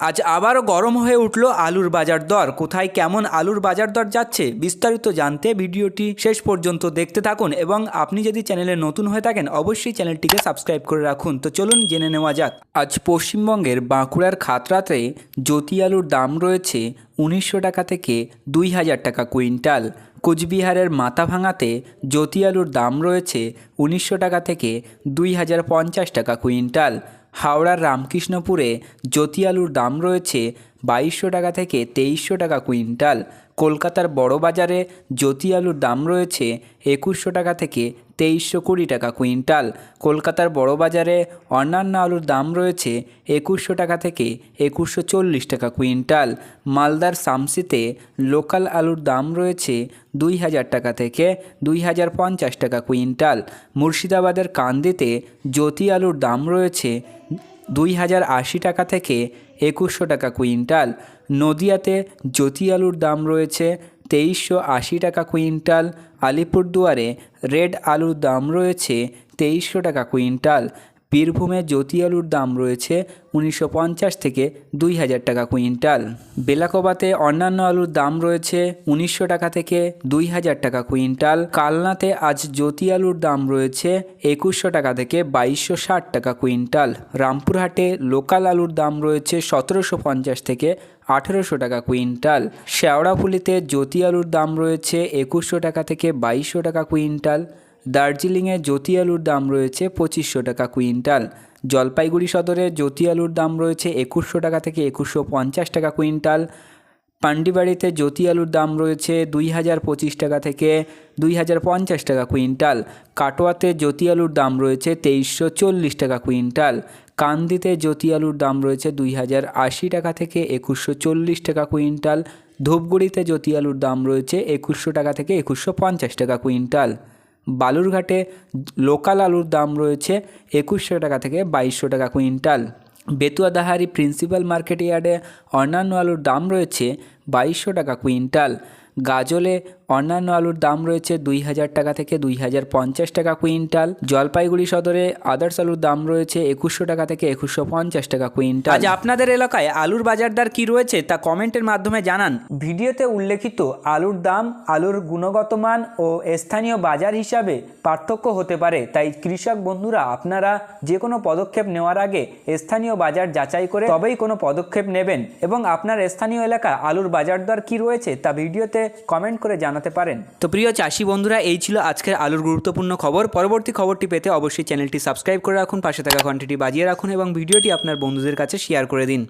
আজ আবারও গরম হয়ে উঠল আলুর বাজার দর। কোথায় কেমন আলুর বাজার দর যাচ্ছে, বিস্তারিত জানতে ভিডিওটি শেষ পর্যন্ত দেখতে থাকুন এবং আপনি যদি চ্যানেলে নতুন হয়ে থাকেন, অবশ্যই চ্যানেলটিকে সাবস্ক্রাইব করে রাখুন। তো চলুন জেনে নেওয়া যাক। আজ পশ্চিমবঙ্গের বাঁকুড়ার খাতরাতে জ্যোতি আলুর দাম রয়েছে উনিশশো টাকা থেকে দুই হাজার টাকা কুইন্টাল। কোচবিহারের মাথাভাঙাতে জ্যোতি আলুর দাম রয়েছে উনিশশো টাকা থেকে দুই হাজার পঞ্চাশ টাকা কুইন্টাল। হাওড়ার রামকৃষ্ণপুরে জ্যোতি আলুর দাম রয়েছে বাইশশো টাকা থেকে তেইশশো টাকা কুইন্টাল। কলকাতার বড় বাজারে জ্যোতি আলুর দাম রয়েছে একুশশো টাকা থেকে তেইশশো কুড়ি টাকা কুইন্টাল। কলকাতার বড় বাজারে অন্যান্য আলুর দাম রয়েছে একুশশো টাকা থেকে একুশশো চল্লিশ টাকা কুইন্টাল। মালদার সামসিতে লোকাল আলুর দাম রয়েছে দুই হাজার টাকা থেকে দুই হাজার পঞ্চাশ টাকা কুইন্টাল। মুর্শিদাবাদের কান্দিতে জ্যোতি আলুর দাম রয়েছে দুই হাজার আশি টাকা থেকে একুশশো টাকা কুইন্টাল। নদিয়াতে জ্যোতি আলুর দাম রয়েছে তেইশশো আশি টাকা কুইন্টাল। আলিপুরদুয়ারে রেড আলুর দাম রয়েছে তেইশশো টাকা কুইন্টাল। বীরভূমে জ্যোতি আলুর দাম রয়েছে উনিশশো পঞ্চাশ থেকে দুই হাজার টাকা কুইন্টাল। বেলাকোবাতে অন্যান্য আলুর দাম রয়েছে উনিশশো টাকা থেকে দুই হাজার টাকা কুইন্টাল। কালনাতে আজ জ্যোতি আলুর দাম রয়েছে একুশশো টাকা থেকে বাইশশো ষাট টাকা কুইন্টাল। রামপুরহাটে লোকাল আলুর দাম রয়েছে সতেরোশো পঞ্চাশ থেকে আঠেরোশো টাকা কুইন্টাল। শেওড়াফুলিতে জ্যোতি আলুর দাম রয়েছে একুশশো টাকা থেকে বাইশশো টাকা কুইন্টাল। দার্জিলিংয়ে জ্যোতি আলুর দাম রয়েছে পঁচিশশো টাকা কুইন্টাল। জলপাইগুড়ি সদরে জ্যোতি আলুর দাম রয়েছে একুশশো টাকা থেকে একুশশো পঞ্চাশ টাকা কুইন্টাল। পান্ডিবাড়িতে জ্যোতি আলুর দাম রয়েছে দুই হাজার পঁচিশ টাকা থেকে দুই হাজার পঞ্চাশ টাকা কুইন্টাল। কাটোয়াতে জ্যোতি আলুর দাম রয়েছে তেইশশো চল্লিশ টাকা কুইন্টাল। কান্দিতে জ্যোতি আলুর দাম রয়েছে দুই হাজার আশি টাকা থেকে একুশশো চল্লিশ টাকা কুইন্টাল। ধূপগুড়িতে জ্যোতি আলুর দাম রয়েছে একুশশো টাকা থেকে একুশশো পঞ্চাশ টাকা কুইন্টাল। বালুরঘাটে লোকাল আলুর দাম রয়েছে একুশশো টাকা থেকে বাইশশো টাকা কুইন্টাল। বেতুয়াদাহারি প্রিন্সিপাল মার্কেট ইয়ার্ডে অন্যান্য আলুর দাম রয়েছে বাইশশো টাকা কুইন্টাল। গাজলে অন্যান্য আলুর দাম রয়েছে দুই হাজার টাকা থেকে দুই হাজার পঞ্চাশ টাকা কুইন্টাল। জলপাইগুড়ি সদরে আদার্স আলুর দাম রয়েছে একুশশো টাকা থেকে একুশশো পঞ্চাশ টাকা কুইন্টাল। আজ আপনাদের এলাকায় আলুর বাজার দর কী রয়েছে তা কমেন্টের মাধ্যমে জানান। ভিডিওতে উল্লেখিত আলুর দাম আলুর গুণগত মান ও স্থানীয় বাজার হিসাবে পার্থক্য হতে পারে। তাই কৃষক বন্ধুরা আপনারা যে কোনো পদক্ষেপ নেওয়ার আগে স্থানীয় বাজার যাচাই করে তবেই কোনো পদক্ষেপ নেবেন। এবং আপনার স্থানীয় এলাকা আলুর বাজার দর কী রয়েছে তা ভিডিওতে কমেন্ট করে জানাতে পারেন। তো প্রিয় চাষি বন্ধুরা, এই ছিল আজকের আলুর গুরুত্বপূর্ণ খবর। পরবর্তী খবরটি পেতে অবশ্যই চ্যানেলটি সাবস্ক্রাইব করে রাখুন, পাশে থাকা ঘন্টিটি বাজিয়ে রাখুন এবং ভিডিওটি আপনার বন্ধুদের কাছে শেয়ার করে দিন।